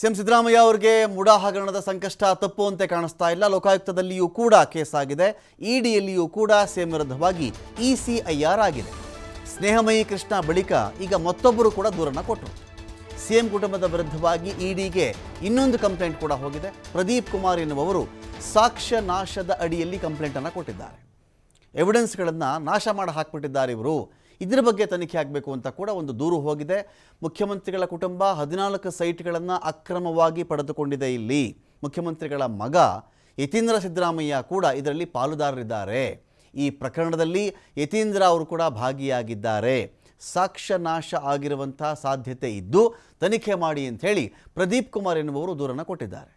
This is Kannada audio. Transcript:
ಸಿಎಂ ಸಿದ್ದರಾಮಯ್ಯ ಅವರಿಗೆ ಮುಡಾ ಹಗರಣದ ಸಂಕಷ್ಟ ತಪ್ಪುವಂತೆ ಕಾಣಿಸ್ತಾ ಇಲ್ಲ. ಲೋಕಾಯುಕ್ತದಲ್ಲಿಯೂ ಕೂಡ ಕೇಸ್ ಆಗಿದೆ. ಇಡಿಯಲ್ಲಿಯೂ ಕೂಡ ಸಿಎಂ ವಿರುದ್ಧವಾಗಿ ಇಸಿಐಆರ್ ಆಗಿದೆ. ಸ್ನೇಹಮಯಿ ಕೃಷ್ಣ ಬಳಿಕ ಈಗ ಮತ್ತೊಬ್ಬರು ಕೂಡ ದೂರನ್ನು ಕೊಟ್ಟರು ಸಿಎಂ ಕುಟುಂಬದ ವಿರುದ್ಧವಾಗಿ ಇಡಿಗೆ ಇನ್ನೊಂದು ಕಂಪ್ಲೇಂಟ್ ಕೂಡ ಹೋಗಿದೆ. ಪ್ರದೀಪ್ ಕುಮಾರ್ ಎನ್ನುವರು ಸಾಕ್ಷ್ಯ ನಾಶದ ಅಡಿಯಲ್ಲಿ ಕಂಪ್ಲೇಂಟನ್ನು ಕೊಟ್ಟಿದ್ದಾರೆ. ಎವಿಡೆನ್ಸ್ಗಳನ್ನು ನಾಶ ಮಾಡಿ ಹಾಕ್ಬಿಟ್ಟಿದ್ದಾರೆ ಇವರು. ಇದರ ಬಗ್ಗೆ ತನಿಖೆ ಆಗಬೇಕು ಅಂತ ಕೂಡ ಒಂದು ದೂರು ಹೋಗಿದೆ. ಮುಖ್ಯಮಂತ್ರಿಗಳ ಕುಟುಂಬ ಹದಿನಾಲ್ಕು ಸೈಟ್ಗಳನ್ನು ಅಕ್ರಮವಾಗಿ ಪಡೆದುಕೊಂಡಿದೆ ಇಲ್ಲಿ. ಮುಖ್ಯಮಂತ್ರಿಗಳ ಮಗ ಯತೀಂದ್ರ ಸಿದ್ದರಾಮಯ್ಯ ಕೂಡ ಇದರಲ್ಲಿ ಪಾಲುದಾರರಿದ್ದಾರೆ. ಈ ಪ್ರಕರಣದಲ್ಲಿ ಯತೀಂದ್ರ ಅವರು ಕೂಡ ಭಾಗಿಯಾಗಿದ್ದಾರೆ. ಸಾಕ್ಷ್ಯ ನಾಶ ಆಗಿರುವಂಥ ಸಾಧ್ಯತೆ ಇದ್ದು ತನಿಖೆ ಮಾಡಿ ಅಂತ ಹೇಳಿ ಪ್ರದೀಪ್ ಕುಮಾರ್ ಎನ್ನುವರು ದೂರನ್ನು ಕೊಟ್ಟಿದ್ದಾರೆ.